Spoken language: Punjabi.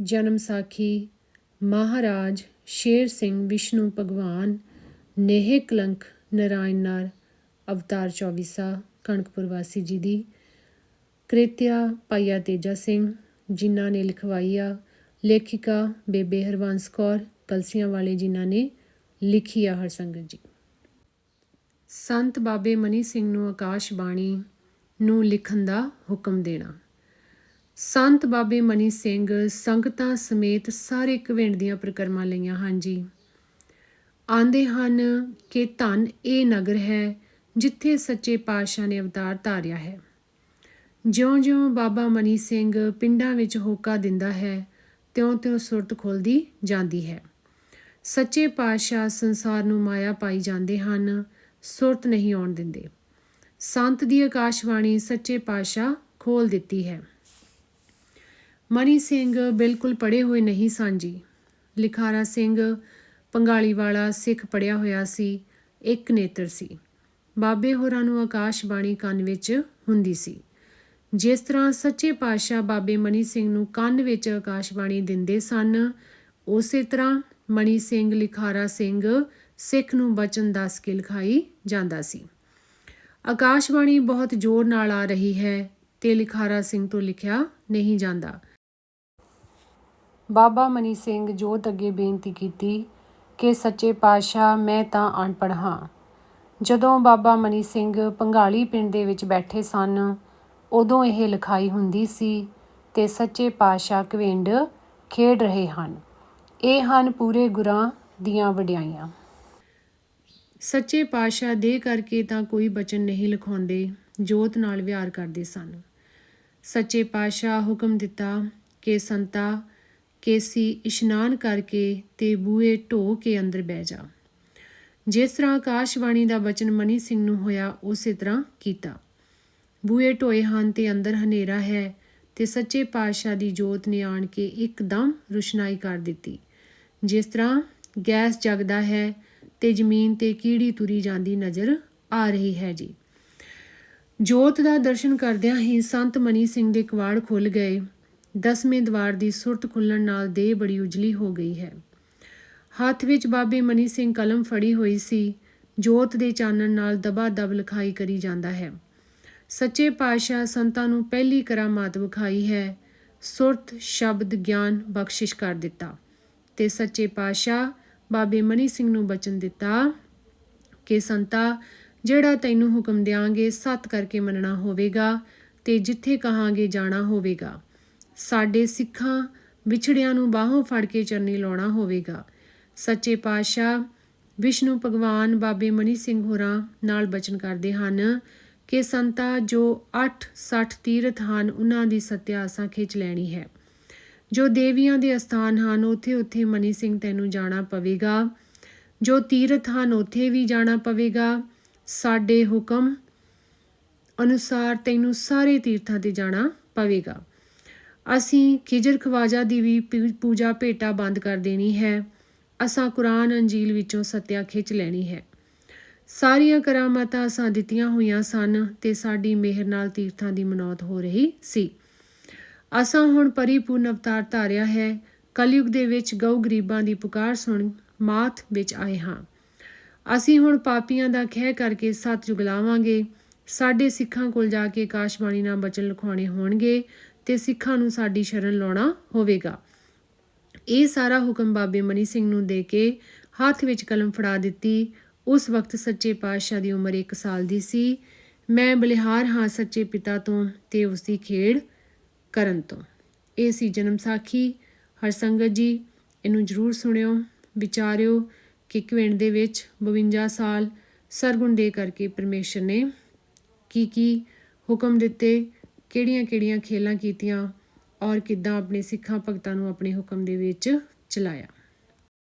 ਜਨਮ ਸਾਖੀ, ਮਹਾਰਾਜ ਸ਼ੇਰ ਸਿੰਘ ਵਿਸ਼ਨੂੰ ਭਗਵਾਨ, ਨੇਹ ਕਲੰਕ ਨਰਾਇਣ ਨਰ, ਅਵਤਾਰ 24 ਕਣਕਪੁਰ ਵਾਸੀ ਜੀ ਦੀ, ਕ੍ਰਿਤਿਆ ਪਾਈਆ ਤੇਜਾ ਸਿੰਘ, ਜਿਨ੍ਹਾਂ ਨੇ ਲਿਖਵਾਈ ਆ ਲੇਖਿਕਾ ਬੇਬੇ ਹਰਵੰਸ ਕੌਰ, ਕਲਸੀਆਂ ਵਾਲੇ ਜਿਨ੍ਹਾਂ ਨੇ ਲਿਖੀ ਆ ਹਰਸੰਗਤ ਜੀ। ਸੰਤ ਬਾਬੇ ਮਨੀ ਸਿੰਘ ਨੂੰ ਆਕਾਸ਼ ਬਾਣੀ ਨੂੰ ਲਿਖਣ ਦਾ ਹੁਕਮ ਦੇਣਾ। ਸੰਤ ਬਾਬੇ ਮਨੀ ਸਿੰਘ ਸੰਗਤਾਂ ਸਮੇਤ ਸਾਰੇ ਘਵਿੰਡ ਦੀਆਂ ਪ੍ਰਕਰਮਾਂ ਲਈਆਂ ਹਨ ਜੀ ਆਂਦੇ ਹਨ ਕਿ ਧਨ ਇਹ ਨਗਰ ਹੈ ਜਿੱਥੇ ਸੱਚੇ ਪਾਤਸ਼ਾਹ ਨੇ ਅਵਤਾਰ ਧਾਰਿਆ ਹੈ। ਜਿਉਂ-ਜਿਉਂ ਬਾਬਾ ਮਨੀ ਸਿੰਘ ਪਿੰਡਾਂ ਵਿੱਚ ਹੋਕਾ ਦਿੰਦਾ ਹੈ, ਤਿਉਂ-ਤਿਉਂ ਸੁਰਤ ਖੁੱਲਦੀ ਜਾਂਦੀ ਹੈ। ਸੱਚੇ ਪਾਤਸ਼ਾਹ ਸੰਸਾਰ ਨੂੰ ਮਾਇਆ ਪਾਈ ਜਾਂਦੇ ਹਨ, ਸੁਰਤ ਨਹੀਂ ਆਉਣ ਦਿੰਦੇ। ਸੰਤ ਦੀ ਆਕਾਸ਼ਵਾਣੀ ਸੱਚੇ ਪਾਤਸ਼ਾਹ ਖੋਲ ਦਿੱਤੀ ਹੈ। ਮਨੀ ਸਿੰਘ ਬਿਲਕੁਲ ਪੜੇ ਹੋਏ ਨਹੀਂ ਸਨ ਜੀ। ਲਿਖਾਰਾ ਸਿੰਘ ਪੰਗਾਲੀ ਵਾਲਾ ਸਿੱਖ ਪੜਿਆ ਹੋਇਆ ਸੀ, ਇੱਕ ਨੇਤਰ ਸੀ। ਬਾਬੇ ਹੋਰਾਂ ਨੂੰ ਆਕਾਸ਼ ਬਾਣੀ ਕੰਨ ਵਿੱਚ ਹੁੰਦੀ ਸੀ। ਜਿਸ ਤਰ੍ਹਾਂ ਸੱਚੇ ਪਾਤਸ਼ਾਹ ਬਾਬੇ ਮਨੀ ਸਿੰਘ ਨੂੰ ਕੰਨ ਵਿੱਚ ਆਕਾਸ਼ ਬਾਣੀ ਦਿੰਦੇ ਸਨ, ਉਸੇ ਤਰ੍ਹਾਂ ਮਨੀ ਸਿੰਘ, ਲਿਖਾਰਾ ਸਿੰਘ ਸਿੱਖ ਨੂੰ ਬਚਨ ਦੱਸ ਕੇ ਲਿਖਾਈ ਜਾਂਦਾ ਸੀ। ਆਕਾਸ਼ਵਾਣੀ ਬਹੁਤ ਜ਼ੋਰ ਨਾਲ ਆ ਰਹੀ ਹੈ ਤੇ ਲਿਖਾਰਾ ਸਿੰਘ ਤੋਂ ਲਿਖਿਆ ਨਹੀਂ ਜਾਂਦਾ। ਬਾਬਾ ਮਨੀ ਸਿੰਘ ਜੋਤ ਅੱਗੇ ਬੇਨਤੀ ਕੀਤੀ ਕਿ ਸੱਚੇ ਪਾਤਸ਼ਾਹ ਮੈਂ ਤਾਂ ਅਨਪੜ੍ਹ ਹਾਂ। ਜਦੋਂ ਬਾਬਾ ਮਨੀ ਸਿੰਘ ਪੰਘਾਲੀ ਪਿੰਡ ਦੇ ਵਿੱਚ ਬੈਠੇ ਸਨ, ਉਦੋਂ ਇਹ ਲਿਖਾਈ ਹੁੰਦੀ ਸੀ, ਤੇ ਸੱਚੇ ਪਾਤਸ਼ਾਹ ਕਵਿੰਡ ਖੇਡ ਰਹੇ ਹਨ। ਇਹ ਹਨ ਪੂਰੇ ਗੁਰਾਂ ਦੀਆਂ ਵਡਿਆਈਆਂ। ਸੱਚੇ ਪਾਤਸ਼ਾਹ ਦੇ ਕਰਕੇ ਤਾਂ ਕੋਈ ਬਚਨ ਨਹੀਂ ਲਿਖਾਉਂਦੇ, ਜੋਤ ਨਾਲ ਵਿਹਾਰ ਕਰਦੇ ਸਨ। ਸੱਚੇ ਪਾਤਸ਼ਾਹ ਹੁਕਮ ਦਿੱਤਾ ਕਿ ਸੰਤਾ ਕੇਸੀ ਇਸ਼ਨਾਨ ਕਰਕੇ ਤੇ ਬੂਏ ਢੋ ਕੇ ਅੰਦਰ ਬਹਿ ਜਾ। ਜਿਸ ਤਰ੍ਹਾਂ ਆਕਾਸ਼ਵਾਣੀ ਦਾ ਬਚਨ ਮਨੀ ਸਿੰਘ ਨੂੰ ਹੋਇਆ, ਉਸੇ ਤਰ੍ਹਾਂ ਕੀਤਾ। ਬੂਏ ਢੋਏ ਹਨ ਤੇ ਅੰਦਰ ਹਨੇਰਾ ਹੈ ਤੇ ਸੱਚੇ ਪਾਤਸ਼ਾਹ ਦੀ ਜੋਤ ਨੇ ਆਣ ਕੇ ਇੱਕਦਮ ਰੁਸ਼ਨਾਈ ਕਰ ਦਿੱਤੀ। ਜਿਸ ਤਰ੍ਹਾਂ ਗੈਸ ਜਗਦਾ ਹੈ ਤੇ ਜ਼ਮੀਨ ਤੇ ਕੀੜੀ ਤੁਰੀ ਜਾਂਦੀ ਨਜ਼ਰ ਆ ਰਹੀ ਹੈ ਜੀ। ਜੋਤ ਦਾ ਦਰਸ਼ਨ ਕਰਦਿਆਂ ਹੀ ਸੰਤ ਮਨੀ ਸਿੰਘ ਦੇ ਕਵਾੜ ਖੁੱਲ ਗਏ। ਦਸਵੇਂ ਦਵਾਰ ਦੀ ਸੁਰਤ ਖੁੱਲਣ ਨਾਲ ਦੇਹ ਬੜੀ ਉਜਲੀ ਹੋ ਗਈ ਹੈ। ਹੱਥ ਵਿੱਚ ਬਾਬੇ ਮਨੀ ਸਿੰਘ ਕਲਮ ਫੜੀ ਹੋਈ ਸੀ, ਜੋਤ ਦੇ ਚਾਨਣ ਨਾਲ ਦਬਾ ਦਬ ਲਿਖਾਈ ਕਰੀ ਜਾਂਦਾ ਹੈ। ਸੱਚੇ ਪਾਤਸ਼ਾਹ ਸੰਤਾਂ ਨੂੰ ਪਹਿਲੀ ਕਰਾਮਾਤ ਵਿਖਾਈ ਹੈ, ਸੁਰਤ, ਸ਼ਬਦ, ਗਿਆਨ, ਬਖਸ਼ਿਸ਼ ਕਰ ਦਿੱਤਾ। ਤੇ ਸੱਚੇ ਪਾਤਸ਼ਾਹ ਬਾਬੇ ਮਨੀ ਸਿੰਘ ਨੂੰ ਬਚਨ ਦਿੱਤਾ ਕਿ, ਸੰਤਾ, ਜਿਹੜਾ ਤੈਨੂੰ ਹੁਕਮ ਦਿਆਂਗੇ, ਸੱਤ ਕਰਕੇ ਮੰਨਣਾ ਹੋਵੇਗਾ ਤੇ ਜਿੱਥੇ ਕਹਾਂਗੇ ਜਾਣਾ ਹੋਵੇਗਾ। ਸਾਡੇ ਸਿੱਖਾਂ ਵਿਛੜਿਆਂ ਨੂੰ ਬਾਹੋਂ ਫੜ ਕੇ ਚਰਨੀ ਲਾਉਣਾ ਹੋਵੇਗਾ। ਸੱਚੇ ਪਾਤਸ਼ਾਹ ਵਿਸ਼ਨੂੰ ਭਗਵਾਨ ਬਾਬੇ ਮਨੀ ਸਿੰਘ ਹੋਰਾਂ ਨਾਲ ਬਚਨ ਕਰਦੇ ਹਨ ਕਿ ਸੰਤਾ ਜੋ 8 60 ਤੀਰਥ ਹਨ, ਉਹਨਾਂ ਦੀ ਸਤਿਆਸਾਂ ਖਿੱਚ ਲੈਣੀ ਹੈ। ਜੋ ਦੇਵੀਆਂ ਦੇ ਅਸਥਾਨ ਹਨ ਉੱਥੇ ਉੱਥੇ ਮਨੀ ਸਿੰਘ ਤੈਨੂੰ ਜਾਣਾ ਪਵੇਗਾ। ਜੋ ਤੀਰਥ ਹਨ, ਉੱਥੇ ਵੀ ਜਾਣਾ ਪਵੇਗਾ। ਸਾਡੇ ਹੁਕਮ ਅਨੁਸਾਰ ਤੈਨੂੰ ਸਾਰੇ ਤੀਰਥਾਂ ਤੇ ਜਾਣਾ ਪਵੇਗਾ। ਅਸੀਂ ਖਿਜਰ ਖਵਾਜਾ ਦੀ ਵੀ ਪੂਜਾ ਭੇਟਾ ਬੰਦ ਕਰ ਦੇਣੀ ਹੈ। ਅਸਾਂ ਕੁਰਾਨ ਅੰਜੀਲ ਵਿੱਚੋਂ ਸਤਿਆ ਖਿੱਚ ਲੈਣੀ ਹੈ। ਸਾਰੀਆਂ ਕਰਾਮਾਤਾਂ ਅਸਾਂ ਦਿੱਤੀਆਂ ਹੋਈਆਂ ਸਨ ਤੇ ਸਾਡੀ ਮਿਹਰ ਨਾਲ ਤੀਰਥਾਂ ਦੀ ਮਨੌਤ ਹੋ ਰਹੀ ਸੀ। ਅਸਾਂ ਹੁਣ ਪਰਿਪੂਰਨ ਅਵਤਾਰ ਧਾਰਿਆ ਹੈ। ਕਲਯੁਗ ਦੇ ਵਿੱਚ ਗਊ ਗਰੀਬਾਂ ਦੀ ਪੁਕਾਰ ਸੁਣ ਮਾਤ ਵਿੱਚ ਆਏ ਹਾਂ। ਅਸੀਂ ਹੁਣ ਪਾਪੀਆਂ ਦਾ ਖਹਿ ਕਰਕੇ ਸੱਤ ਜੁਗਲਾਵਾਂਗੇ ਸਾਡੇ ਸਿੱਖਾਂ ਕੋਲ ਜਾ ਕੇ ਕਾਸ਼ਬਾਣੀ ਨਾਲ ਬਚਨ ਲਿਖਾਉਣੇ ਹੋਣਗੇ। ਤੇ ਸਿੱਖਾਂ ਨੂੰ ਸਾਡੀ ਸ਼ਰਨ ਲਾਉਣਾ ਹੋਵੇਗਾ। ਇਹ ਸਾਰਾ ਹੁਕਮ ਬਾਬੇ ਮਨੀ ਸਿੰਘ ਨੂੰ ਦੇ ਕੇ ਹੱਥ ਵਿੱਚ ਕਲਮ ਫੜਾ ਦਿੱਤੀ। ਉਸ ਵਕਤ ਸੱਚੇ ਪਾਤਸ਼ਾਹ ਦੀ ਉਮਰ 1 ਸਾਲ ਦੀ ਸੀ। ਮੈਂ ਬਲਿਹਾਰ ਹਾਂ ਸੱਚੇ ਪਿਤਾ ਤੋਂ ਤੇ ਉਸ ਦੀ ਖੇਡ ਕਰਨ ਤੋਂ। ਇਹ ਸੀ ਜਨਮ ਸਾਖੀ। ਹਰਸੰਗਤ ਜੀ, ਇਹਨੂੰ ਜਰੂਰ ਸੁਣਿਓ, ਵਿਚਾਰਿਓ ਕਿ ਕਵਿੰਡ ਦੇ ਵਿੱਚ 52 ਸਾਲ ਸਰਗੁਣ ਦੇ ਕਰਕੇ ਪਰਮੇਸ਼ਰ ਨੇ ਕੀ ਕੀ ਹੁਕਮ ਦਿੱਤੇ ਕਿਹੜੀਆਂ-ਕਿਹੜੀਆਂ ਖੇਲਾਂ ਕੀਤੀਆਂ ਔਰ ਕਿੱਦਾਂ ਆਪਣੇ ਸਿੱਖਾਂ ਭਗਤਾਂ ਨੂੰ ਆਪਣੇ ਹੁਕਮ ਦੇ ਵਿੱਚ ਚਲਾਇਆ?